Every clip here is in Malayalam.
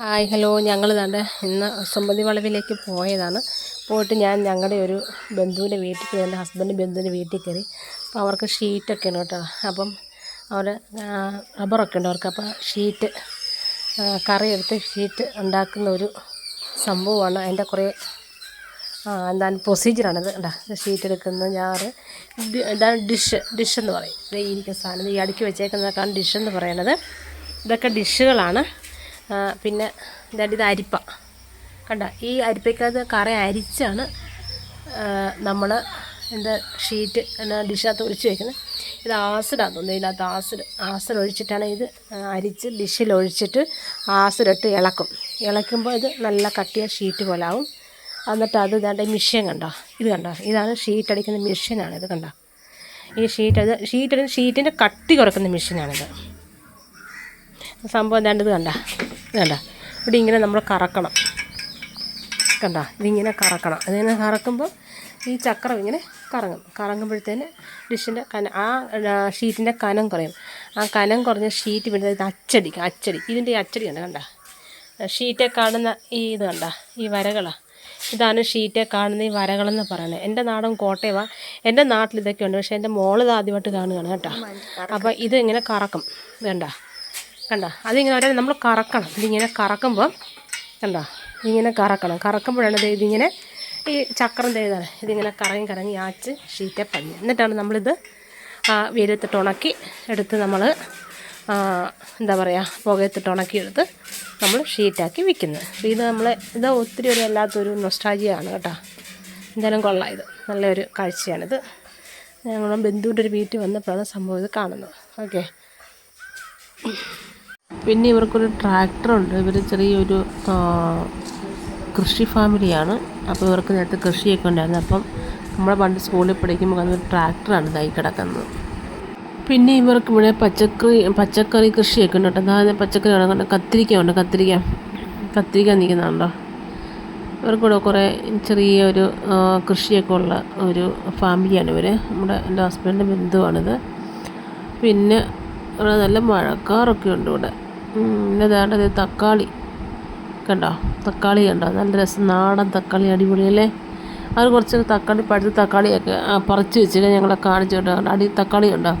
Hi hello. ഞങ്ങൾ ഇതാണ്ട് ഇന്ന് സുമതി വളവിലേക്ക് പോയതാണ്. പോയിട്ട് ഞാൻ ഞങ്ങളുടെ ഒരു ബന്ധുവിന്റെ വീട്ടിൽ കയറി എന്റെ ഹസ്ബൻഡ് ബന്ധുവിന്റെ വീട്ടിൽ കയറി. അപ്പോൾ അവർക്ക് ഷീറ്റൊക്കെ ഉണ്ട് കേട്ടോ. അപ്പം അവർ റബ്ബറൊക്കെ ഉണ്ട് അവർക്ക്. അപ്പോൾ ഷീറ്റ് കറി എടുത്ത് ഷീറ്റ് ഉണ്ടാക്കുന്ന ഒരു സംഭവമാണ്. അതിന്റെ കുറേ എന്താ പ്രൊസീജിയറാണിത് ഉണ്ടാ ഷീറ്റ് എടുക്കുന്ന ഞാൻ ഇതാണ് ഡിഷ് ഡിഷ് എന്ന് പറയും. ഇരിക്കുന്ന സാധനം. ഈ അടുക്കി വെച്ചേക്കുന്നതൊക്കെയാണ് ഡിഷ് എന്ന് പറയുന്നത് ഇതൊക്കെ ഡിഷുകളാണ് പിന്നെ ഇതാണ്ട് ഇത് അരിപ്പ. കണ്ട ഈ അരിപ്പയ്ക്കകത്ത് കറി അരിച്ചാണ് നമ്മൾ എന്താ ഷീറ്റ് എന്നാ ഡിഷകത്ത് ഒഴിച്ച് വെക്കുന്നത്. ഇത് ആസിഡാണ് തോന്നുന്നത് ഇതിനകത്ത് ആസിഡ് ആസിഡ് ഒഴിച്ചിട്ടാണ് ഇത് അരിച്ച് ഡിഷിൽ ഒഴിച്ചിട്ട് ആസിഡിട്ട് ഇളക്കും. ഇളക്കുമ്പോൾ ഇത് നല്ല കട്ടിയ ഷീറ്റ് പോലെ ആവും. എന്നിട്ട് അത് ഇതാണ്ട് മിഷ്യൻ കണ്ടോ? ഇത് കണ്ടോ? ഇതാണ് ഷീറ്റ് അടിക്കുന്ന മിഷ്യനാണ് ഇത് കണ്ടോ? ഈ ഷീറ്റ് അത് ഷീറ്റ് ഷീറ്റിന്റെ കട്ടി കുറക്കുന്ന മിഷ്യനാണിത് സംഭവം എന്താണ്ട് ഇത് കണ്ട? കണ്ട. ഇവിടെ ഇങ്ങനെ നമ്മൾ കറക്കണം. കണ്ട ഇതിങ്ങനെ കറക്കണം. അതിങ്ങനെ കറക്കുമ്പോൾ ഈ ചക്രം ഇങ്ങനെ കറങ്ങും. കറങ്ങുമ്പോഴത്തേന് ഡിഷിന്റെ കന ആ ഷീറ്റിന്റെ കനം കുറയും. ആ കനം കുറഞ്ഞ ഷീറ്റ് പിന്നെ ഇത് അച്ചടിക്കും അച്ചടി. ഇതിന്റെ ഈ അച്ചടി ഉണ്ട് കണ്ട. ഷീറ്റെ കാണുന്ന ഈ ഇത് കണ്ട ഈ വരകളാണ് ഇതാണ് ഷീറ്റെ കാണുന്ന ഈ വരകളെന്ന് പറയുന്നത്. എന്റെ നാടും കോട്ടയമാണ് എന്റെ നാട്ടിൽ ഇതൊക്കെ ഉണ്ട്. പക്ഷേ എന്റെ മോളിത് ആദ്യമായിട്ട് കാണുകയാണ് കേട്ടോ. അപ്പോൾ ഇത് ഇങ്ങനെ കറക്കും. വേണ്ട കണ്ട? അതിങ്ങനെ ഒരേ നമ്മൾ കറക്കണം. ഇതിങ്ങനെ കറക്കുമ്പം കണ്ട? ഇങ്ങനെ കറക്കണം. കറക്കുമ്പോഴാണ് ഇതിങ്ങനെ ഈ ചക്രം ചെയ്താണ് ഇതിങ്ങനെ കറങ്ങി കറങ്ങി ആച്ച് ഷീറ്റെ പഞ്ഞ് എന്നിട്ടാണ് നമ്മളിത് വെയിലത്തിട്ട് ഉണക്കി എടുത്ത് നമ്മൾ എന്താ പറയുക പുകയത്തിട്ട് ഉണക്കി എടുത്ത് നമ്മൾ ഷീറ്റാക്കി വിൽക്കുന്നത് അപ്പോൾ ഇത് നമ്മൾ ഇത് ഒത്തിരി ഒരു അല്ലാത്തൊരു നൊസ്റ്റാജിയാണ് കേട്ടോ. എന്തായാലും കൊള്ളാം ഇത്. നല്ലൊരു കാഴ്ചയാണിത്. ഞങ്ങളും ബന്ധുവിന്റെ ഒരു വീട്ടിൽ വന്നപ്പോഴാണ് സംഭവം ഇത് കാണുന്നത്. ഓക്കെ. പിന്നെ ഇവർക്കൊരു ട്രാക്ടറുണ്ട്. ഇവർ ചെറിയൊരു കൃഷി ഫാമിലിയാണ്. അപ്പോൾ ഇവർക്ക് നേരത്തെ കൃഷിയൊക്കെ ഉണ്ടായിരുന്നു. അപ്പം നമ്മളെ പണ്ട് സ്കൂളിൽ പഠിക്കുമ്പോൾ അതൊരു ട്രാക്ടറാണ് ഇതായി കിടക്കുന്നത്. പിന്നെ ഇവർക്ക് ഇവിടെ പച്ചക്കറി പച്ചക്കറി കൃഷിയൊക്കെ ഉണ്ട് കേട്ടോ. അതായത് പച്ചക്കറി കിടക്കുന്നുണ്ട് കത്തിരിക്ക ഉണ്ട്. കത്തിരിക്ക. കത്തിരിക്ക നിൽക്കുന്നുണ്ടോ? ഇവർക്കൂടെ കുറേ ചെറിയ ഒരു കൃഷിയൊക്കെ ഉള്ള ഒരു ഫാമിലിയാണ് ഇവർ നമ്മുടെ എന്റെ ഹസ്ബൻഡിന്റെ ബന്ധുവാണിത്. പിന്നെ ഇവിടെ നല്ല മഴക്കാറൊക്കെ ഉണ്ട് ഇവിടെ. പിന്നെ വേണ്ടത് തക്കാളി. കണ്ടോ? തക്കാളി കണ്ടോ? നല്ല രസം. നാടൻ തക്കാളി അടിപൊളിയല്ലേ അവർ കുറച്ച് തക്കാളി പഴുത്ത തക്കാളിയൊക്കെ പറിച്ച് വെച്ചിട്ട് ഞങ്ങളെ കാണിച്ചു കേട്ടോ അടി തക്കാളി ഉണ്ടോ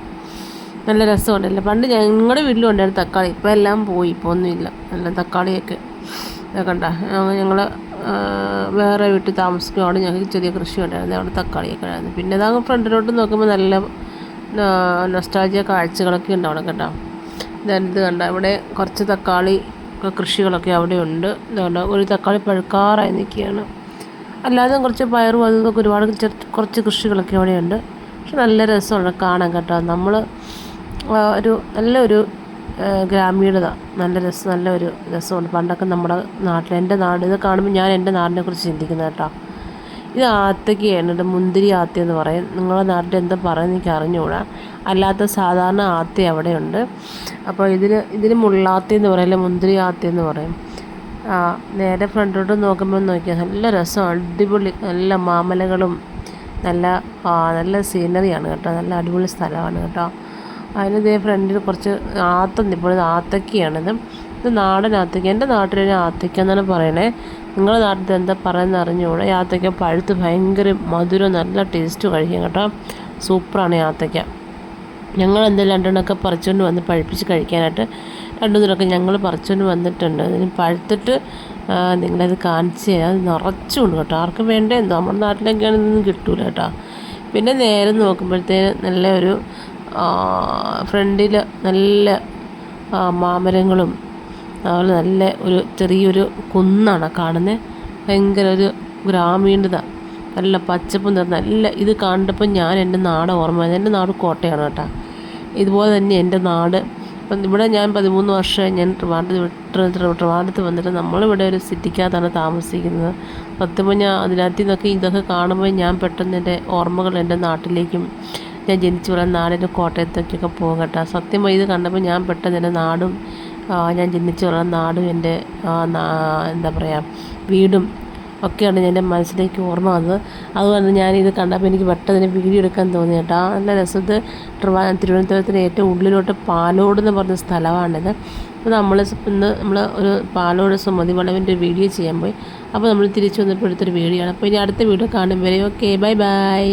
നല്ല രസമുണ്ടല്ലേ പണ്ട് ഞങ്ങളുടെ വീട്ടിലും ഉണ്ടായിരുന്നു തക്കാളി. ഇപ്പം എല്ലാം പോയി. ഇപ്പോൾ ഒന്നുമില്ല. നല്ല തക്കാളിയൊക്കെ. കണ്ട? ഞങ്ങൾ വേറെ വീട്ടിൽ താമസിക്കുവാണ്. ഞങ്ങൾക്ക് ചെറിയ കൃഷി ഉണ്ടായിരുന്നു അവിടെ തക്കാളിയൊക്കെ ഉണ്ടായിരുന്നു. പിന്നെ അതാ ഫ്രണ്ടിലോട്ട് നോക്കുമ്പോൾ നല്ല നൊസ്റ്റാൾജിയ കാഴ്ചകളൊക്കെ ഉണ്ടാവണം കേട്ടോ ഇതാ- കണ്ട? ഇവിടെ കുറച്ച് തക്കാളി കൃഷികളൊക്കെ അവിടെ ഉണ്ട്. ഇതുകൊണ്ട് ഒരു തക്കാളി പഴുക്കാറായി നിൽക്കുകയാണ്. അല്ലാതെ കുറച്ച് പയറും അതും ഇതൊക്കെ ഒരുപാട് കുറച്ച് കൃഷികളൊക്കെ അവിടെയുണ്ട് പക്ഷെ നല്ല രസമാണ് കാണാൻ കേട്ടോ. നമ്മൾ ഒരു നല്ലൊരു ഗ്രാമീണത. നല്ല രസം നല്ലൊരു രസമുണ്ട് പണ്ടൊക്കെ നമ്മുടെ നാട്ടിൽ എന്റെ നാട് ഇത് കാണുമ്പോൾ ഞാൻ എന്റെ നാടിനെ കുറിച്ച് ചിന്തിക്കുന്നത് കേട്ടോ. ഇത് ആത്തക്കയാണ് കേട്ടോ മുന്തിരി ആത്ത എന്ന് പറയും. നിങ്ങളുടെ നാട്ടിൽ എന്താ പറയുന്നത് എനിക്ക് അറിഞ്ഞുകൂടാ. അല്ലാത്ത സാധാരണ ആത്ത അവിടെയുണ്ട്. അപ്പോൾ ഇതിന് ഇതിന് മുള്ളാത്ത എന്ന് പറയില്ല മുന്തിരി ആത്ത എന്ന് പറയും. ആ നേരെ ഫ്രണ്ടിലോട്ട് നോക്കുമ്പോൾ നോക്കിയാൽ നല്ല രസം അടിപൊളി നല്ല മാമലകളും നല്ല നല്ല സീനറിയാണ് കേട്ടോ. നല്ല അടിപൊളി സ്ഥലമാണ് കേട്ടോ. അതിന് ഇതേ ഫ്രണ്ടിൽ കുറച്ച് ആത്ത ഇപ്പോൾ ആത്തക്കയാണിത്. ഇത് നാടൻ ആത്തക്ക. എന്റെ നാട്ടിൽ ഒരു ആത്തക്ക എന്നാണ് പറയണേ. നിങ്ങളുടെ നാട്ടിൽ എന്താ പറയുന്നത് അറിഞ്ഞുകൂടെ യാത്രയ്ക്ക് പഴുത്ത് ഭയങ്കര മധുരം നല്ല ടേസ്റ്റ് കഴിക്കും കേട്ടോ. സൂപ്പറാണ് യാത്രയ്ക്ക. ഞങ്ങൾ എന്തെങ്കിലും രണ്ടെണ്ണമൊക്കെ പറിച്ചുകൊണ്ട് വന്ന് പഴുപ്പിച്ച് കഴിക്കാനായിട്ട് രണ്ടു മൂന്നൊക്കെ ഞങ്ങൾ പറിച്ചുകൊണ്ട് വന്നിട്ടുണ്ട്. അതിന് പഴുത്തിട്ട് നിങ്ങളത് കാണിച്ച് അത് നിറച്ചുണ്ട് കേട്ടോ. ആർക്കും വേണ്ടേ നമ്മുടെ നാട്ടിലൊക്കെയാണ് ഇതൊന്നും കിട്ടൂല കേട്ടോ. പിന്നെ നേരെ നോക്കുമ്പോഴത്തേന് നല്ല ഒരു ഫ്രണ്ടിൽ നല്ല മാമരങ്ങളും അതുപോലെ നല്ല ഒരു ചെറിയൊരു കുന്നാണ് കാണുന്നത് ഭയങ്കര ഒരു ഗ്രാമീണത. നല്ല പച്ചപ്പും നല്ല ഇത് കണ്ടപ്പോൾ ഞാൻ എന്റെ നാട് ഓർമ്മ വന്നത് എന്റെ നാട് കോട്ടയാണ് കേട്ടോ. ഇതുപോലെ തന്നെ എന്റെ നാട്. ഇപ്പം ഇവിടെ ഞാൻ പതിമൂന്ന് വർഷമായി ഞാൻ ട്രിവാൻഡ്രത്ത് ട്രിവാൻഡ്രത്ത് വന്നിട്ട് നമ്മളിവിടെ ഒരു സിറ്റിക്കകത്താണ് താമസിക്കുന്നത്. സത്യം ഞാൻ അതിനകത്ത് നിന്നൊക്കെ ഇതൊക്കെ കാണുമ്പോൾ ഞാൻ പെട്ടെന്ന് എന്റെ ഓർമ്മകൾ എന്റെ നാട്ടിലേക്കും ഞാൻ ജനിച്ചു വളർന്ന നാടിന്റെ കോട്ടയത്തേക്കൊക്കെ പോകും കേട്ടോ. സത്യം ഇത് കണ്ടപ്പോൾ ഞാൻ പെട്ടെന്ന് എന്റെ നാടും ഞാൻ ജനിച്ചു വളർന്ന നാടും എന്റെ എന്താ പറയുക വീടും ഒക്കെയാണ് എന്റെ മനസ്സിലേക്ക് ഓർമ്മ വന്നത്. അതുകൊണ്ട് ഞാനിത് കണ്ടപ്പോൾ എനിക്ക് പെട്ടെന്ന് വീഡിയോ എടുക്കാൻ തോന്നി കേട്ടോ. നല്ല രസത്ത് തിരുവനന്തപുരത്തിന്റെ ഏറ്റവും ഉള്ളിലോട്ട് പാലോട് എന്ന് പറഞ്ഞ സ്ഥലമാണിത്. അപ്പോൾ നമ്മൾ ഇന്ന് നമ്മൾ ഒരു പാലോട് സുമതി വളവിന്റെ വീഡിയോ ചെയ്യാൻ പോയി. അപ്പോൾ നമ്മൾ തിരിച്ചു വന്നപ്പോൾ വീഡിയോ ആണ്. അപ്പോൾ ഇനി അടുത്ത വീഡിയോ കാണും വരെ. Okay bye bye.